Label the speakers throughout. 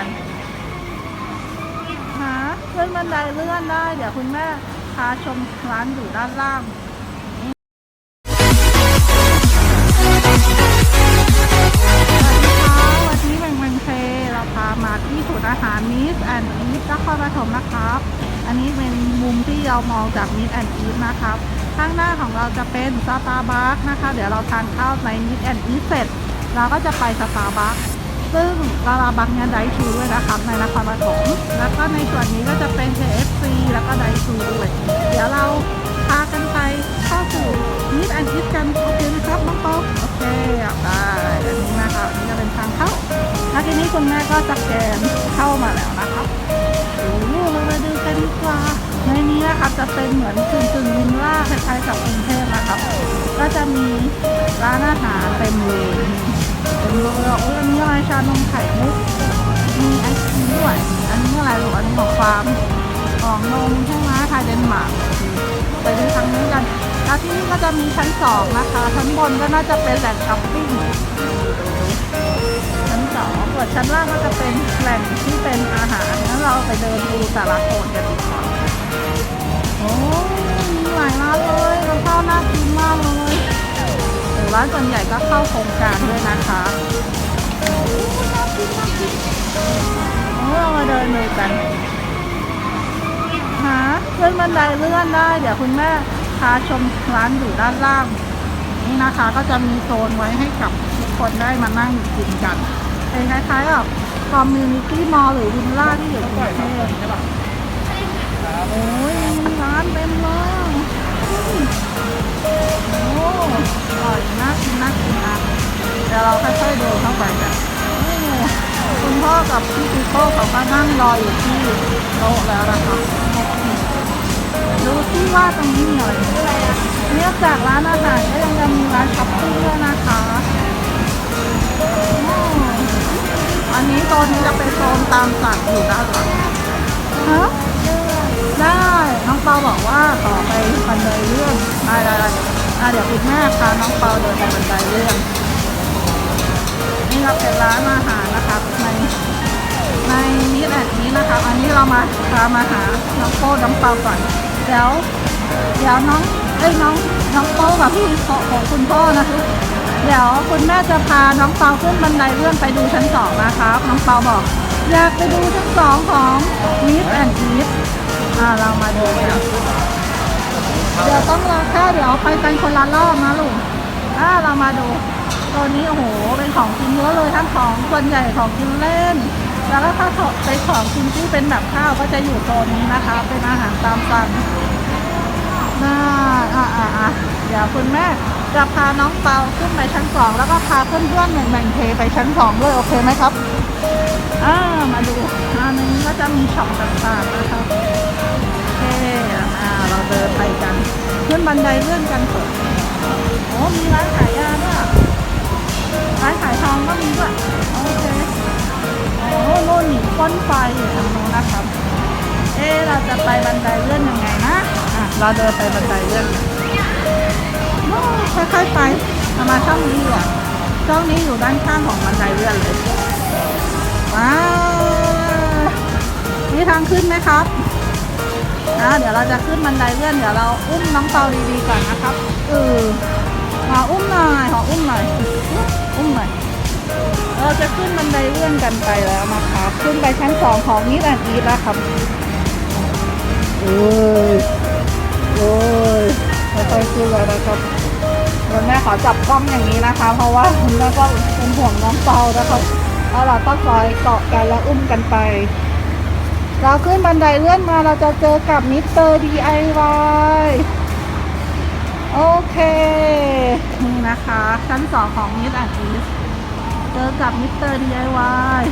Speaker 1: กันหาขึ้นบันไดเลื่อนได้ เดี๋ยวคุณแม่พาชมร้านอยู่ด้านล่างสวัสดีค่ะวันนี้แมงแมงเพเราพามาที่ศูนย์อาหารมิสแอนด์อีฟนครปฐมนะครับ อันนี้เป็นมุมที่เรามองจากมิสแอนด์อีฟนะครับ ข้างหน้าของเราจะเป็นสตาร์บัคนะคะ เดี๋ยวเราทานข้าวในมิสแอนด์อีฟเสร็จ เราก็จะไปสตาร์บัค ซึ่งสตาร์บัคเนี่ยไดชูด้วยนะครับในนครปฐมแล้วก็ในส่วนนี้ก็จะเป็น KFC แล้วก็ไดชูด้วย เดี๋ยวเราพากันไปเข้าสู่มิสแอนด์อีฟกัน โอเคนะครับน้องป๊อโอเคได้อันนี้นะคะอันนี้จะเป็นทางเข้าแล้วทีนี้คุณแม่ก็สแกนเข้ามาแล้วนะครับโอ้โหเรามาดูกันดีกว่าในนี้นะครับจะเป็นเหมือนกึ่งกึ่งวิลล่าคล้ายๆกับกรุงเทพนะครับก็จะมีร้านอาหารเต็มเลยเป็นโรงแรมอันนี้อะ ชานมไข่มุก มีไอศครีมด้วย อันนี้อะไรลูกอันนี้ของฟาร์มของนมใช่ไหมไทยเดนมาร์กไปดูทางนี้กัน แล้วที่นี่ก็จะมีชั้นสองนะคะ ชั้นบนก็น่าจะเป็นแหล่งช้อปปิ้ง ชั้นสองส่วนชั้นล่างก็จะเป็นแหล่งที่เป็นอาหาร งั้นเราไปเดินดูแต่ละโซนกันดีกว่าโอ้มีหลายร้านเลยกับข้าวน่ากินมากเลยร้านส่วนใหญ่ก็เข้าโครงการด้วยนะคะ เรามาเดินดูกันหาขึ้นบันไดเลื่อนได้ เดี๋ยวคุณแม่พาชมร้านอยู่ด้านล่าง นี่นะคะก็จะมีโซนไว้ให้กับทุกคนได้มานั่งกินกัน เป็นคล้ายๆกับคอมมูนิตี้มอลหรือวิลล่าที่อยู่กรุงเทพใช่ปะโอ้ยร้านเต็มเลยโอ้อร่อยน่ากินน่ากินนะเดี๋ยวเราค่อยๆเดินเข้าไปกัน คุณพ่อกับพี่ปีโป้เขาก็นั่งรออยู่ที่โต๊ะแล้วนะคะดูที่ว่าตรงนี้มีอะไรเนื่องจากร้านอาหารก็ยังจะมีร้านช้อปปิ้งด้วยนะคะอันนี้โซนนี้จะเป็นโซนตามสั่งอยู่ด้านหลังฮะได้น้องเปาบอกว่าต่อไปบันไดเลื่อนได้ได้ได้อะเดี๋ยวคุณแม่พาน้องเปาเดินไปบันไดเลื่อน นี่ก็เป็นร้านอาหารนะครับในในนี้แหละนี้นะครับอันนี้เรามาพามาหาน้องโป้น้องเปาก่อนเดี๋ยวเดี๋ยวน้องเอ้ยน้องน้องโป้กับพี่ของของคุณพ่อนะคะเดี๋ยวคุณแม่จะพาน้องเปาขึ้นบันไดเลื่อนไปดูชั้นสองนะครับน้องเปาบอกอยากไปดูชั้นสองของมิสแอนด์อีฟอ่าเรามาดูกันเดี๋ยวต้องรอค่เดี๋ยวไปกันคนละรอบนะลุงอ่าเรามาดู ตัวนี้โอ้โหเป็นของกินเยอะเลยทั้งของส่วนใหญ่ของกินเล่น แล้วก็ถ้าเป็นของกินที่เป็นแบบข้าวก็จะอยู่โซนนี้นะคะ เป็นอาหารตามสั่งน่าอะอะอะเดี๋ยวคุณแม่จะพาน้องเปาขึ้นไปชั้นสองแล้วก็พาเพื่อนๆแบ่งๆเทไปชั้นสองด้วยโอเคไหมครับอ่ามาดูอันนี้ก็จะมีช็อปต่างๆนะครับโอเคอ่าเราเดินไปกัน ขึ้นบันไดเลื่อนกันเถอะโอ้มีร้านขายยาด้วย ร้านขายทองก็มีด้วยโอเคโอ้โน่นนี่ป้นไฟอยู่ทางโน้นนะครับ เอ๊เราจะไปบันไดเลื่อนยังไงนะอะเราเดินไปบันไดเลื่อนกันโอ้ค่อยๆไปเอามาณช่องนี้ดีกว่ช่องนี้อยู่ด้านข้างของบันไดเลื่อนเลยว้าวนี่ทางขึ้นไหมครับอ่าเดี๋ยวเราจะขึ้นบันไดเลื่อนเดี๋ยวเราอุ้มน้องเปาดีๆก่อนนะครับ จะขึ้นบันไดเลื่อนกันไปแล้วนะครับขึ้นไปชั้นสองของนิดแอนอีแล้วครับโอ้ยโอ้ยค่อยๆขึ้นแล้วนะครับคุณแม่ขอจับกล้องอย่างนี้นะคะ เพราะว่าคุณแม่ก็เป็นห่วงน้องเปานะครับเอาเราต้องคอยเกาะกันแล้วอุ้มกันไป เราขึ้นบันไดเลื่อนมาเราจะเจอกับมิสเตอร์ DIY โอเค นี่นะคะ ชั้นสองของมิสแอนอีส เจอกับมิสเตอร์ DIY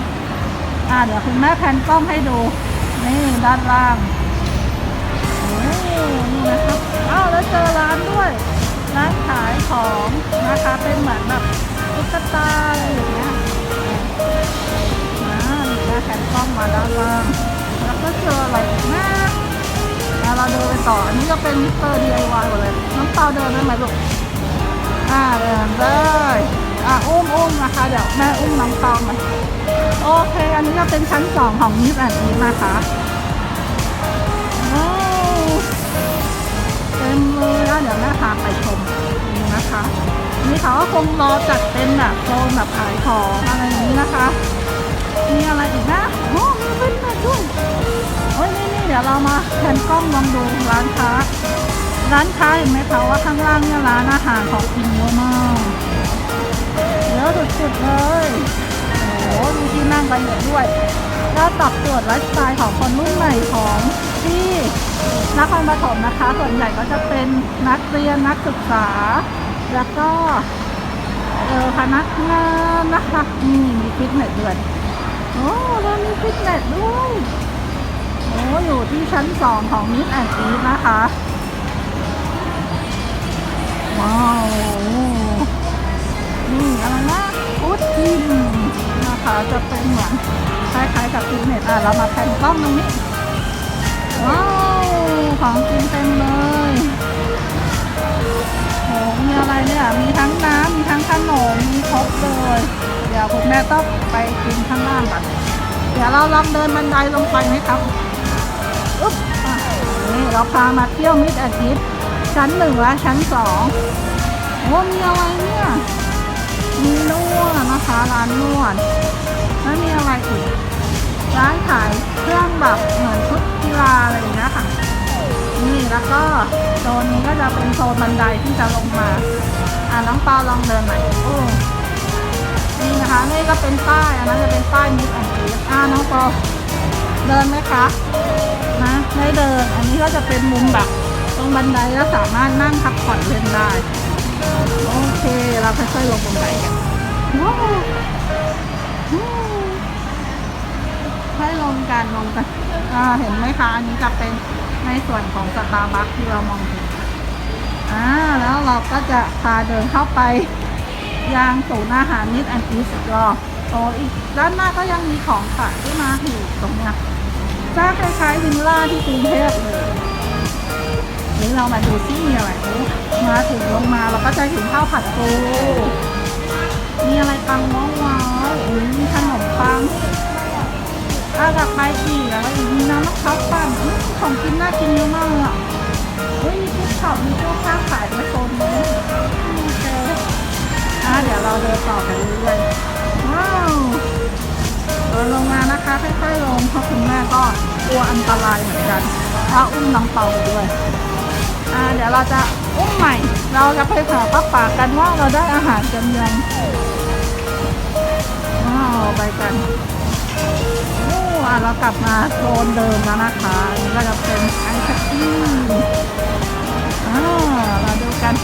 Speaker 1: อ่าเดี๋ยวคุณแม่แพนกล้องให้ดู นี่ด้านล่างนี่นะครับอ้าวแล้วเจอร้านด้วย ร้านขายของนะคะเป็นเหมือนแบบตุ๊กตาอะไรอย่างเงี้ยอ่านี่แม่แพนกล้องมาด้านล่าง แล้วก็เจออะไรอีกนะแล้วเราเดินไปต่อ อันนี้ก็เป็นมิสเตอร์ DIY หมดเลย น้องเปาเดินได้ไหมลูกอ่าเดินได้ อ่าอุ้มอุ้มนะคะ เดี๋ยวแม่อุ้มน้องเปามาโอเค อันนี้ก็เป็นชั้นสองของมิสแอนด์อีนะคะว้าวเต็มเลยแล้วเดี๋ยวแม่พาไปชมนี่นะคะ นี่เขาก็คงรอจัดเป็นแบบโซนแบบขายของอะไรอย่างนี้นะคะ มีอะไรอีกนะโอ้มีเป็นแบบด้วยโอ้ยนี่นี่เดี๋ยวเรามาแผนกล้องลองดูร้านค้าร้านค้าเห็นไหมคะว่าข้างล่างเนี่ยร้านอาหารของกินเยอะมาก อะสุดๆเลยโอ้โหมีที่นั่งกันเยอะด้วย ก็ตอบโจทย์ไลฟ์สไตล์ของคนรุ่นใหม่ของที่นครปฐมนะคะ ส่วนใหญ่ก็จะเป็นนักเรียนนักศึกษา แล้วก็เออพนักงานนะคะนี่มีฟิตเนสด้วยโอ้แล้วมีฟิตเนสด้วยโอ้อยู่ที่ชั้นสองของมิสแอนด์อีนะคะ ว้าว นี่อะไรนะฟูดทิมนะคะจะเป็นเหมือนคล้ายๆกับฟิตเนสอะเรามาแผ่นกล้องตรงนี้ ว้าว ของกินเต็มเลยโอ้มีอะไรเนี่ย มีทั้งน้ำมีทั้งขนมมีครบเลย เดี๋ยวคุณแม่ต้องไปกินข้างล่างก่อนเดี๋ยวเราลองเดินบันไดลงไปไหมครับอุ๊บนี่เราพามาเที่ยวมิดอนดิสชั้นหนึ่งและชั้นสองโอ้มีอะไรเนี่ย มีนวดนะคะร้านนวดแล้วมีอะไรอีกร้านขายเครื่องแบบเหมือนชุดกีฬาอะไรอย่างเงี้ยค่ะ นี่แล้วก็โซนนี้ก็จะเป็นโซนบันไดที่จะลงมา อ่าน้องเปาลองเดินหน่อยโอ้นี่นะคะนี่ก็เป็นป้ายอันนั้นจะเป็นป้ายมิสแอนด์ทีอ่าน้องเปาเดินไหมคะนะไม่เดิน อันนี้ก็จะเป็นมุมแบบตรงบันไดแล้วสามารถนั่งพักผ่อนเล่นได้โอ เคเราค่อยๆลงบันไดกันว้าวอืมให้ลงกันลงกันอ่าเห็นไหมคะอันนี้จะเป็นในส่วนของสตาร์บัคที่เรามองเห็นอ่าแล้วเราก็จะพาเดินเข้าไปยังศูนย์อาหารนิดแอนด์อีสรอโอ้อีกด้านหน้าก็ยังมีของขายที่มาอยู่ตรงเนี้ยจะคล้ายๆวิลล่าที่กรุงเทพเลย เดี๋ยวเรามาดูที่มีอะไรมาถึงลงมาเราก็จะเห็นข้าวผัดปูมีอะไรปังว้าวว้าวโอ้ยมีขนมปังอากาศไปอีกแล้วอีกมีน้ำมะพร้าวปั่นของกินน่ากินเยอะมากอะเฮ้ยมีพริกเผามีเสื้อผ้าขายในโซนนี้โอเคอะเดี๋ยวเราเดินต่อกันเรื่อยว้าวเดินลงมานะคะค่อยๆลงเพราะคุณแม่ก็กลัวอันตรายเหมือนกันถ้าอุ้มน้องเปาไปด้วย อ่าเดี๋ยวเราจะอุ้มใหม่ เราจะไปหาป้าป่ากันว่าเราได้อาหารกันยังว้าวไปกันโอ้อะเรากลับมาโซนเดิมแล้วนะคะอันนี้ก็จะเป็นไอศครีมอ่าเราดูกัน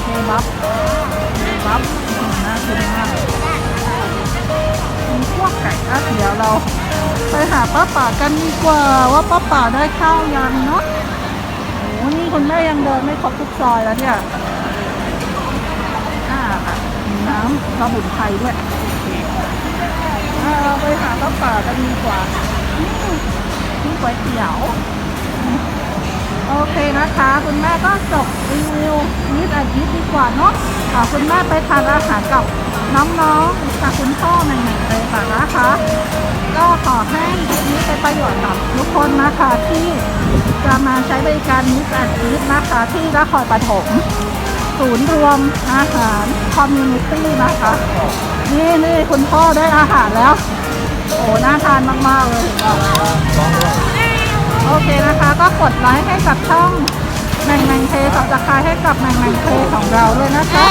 Speaker 1: เคบับเคบับน่ากินมากมีพวกไก่อะเดี๋ยวเราไปหาป้าป่ากันดีกว่าว่าป้าป่าได้ข้าวยังเนาะ นี่คุณแม่ยังเดินไม่ครบทุกซอยแล้วเนี่ยอ่าค่ะน้ำสมุนไพรด้วยอเคอ่าเราไปหาป้าป่ากันดีกว่านี่ก๋วยเตี๋ยว โอเคนะคะ คุณแม่ก็จบรีวิวนิดอาทิตย์ดีกว่าเนาะอ่าคุณแม่ไปทานอาหารกับน้องๆกับคุณพ่อใหม่ๆเลยค่ะนะคะ ก็ขอให้คลิปนี้เป็นประโยชน์กับทุกคนนะคะที่ จะมาใช้บริการนิดอาทิตย์นะคะที่นครปฐมศูนย์รวมอาหารคอมมูนิตี้นะคะ นี่นี่คุณพ่อได้อาหารแล้ว โอ้น่าทานมาก ๆ เลย โอเคนะคะ ก็กดไลค์ให้กับช่องแมงแมงเทสับสไครให้กับแมงแมงเทของเราด้วยนะคะ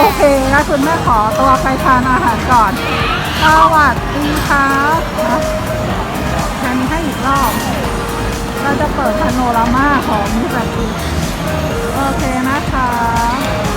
Speaker 1: โอเคแล้วคุณแม่ขอตัวไปทานอาหารก่อนสวัสดีครับนะ เปิดพาโนรามาของมิสเตอร์โอเคนะคะ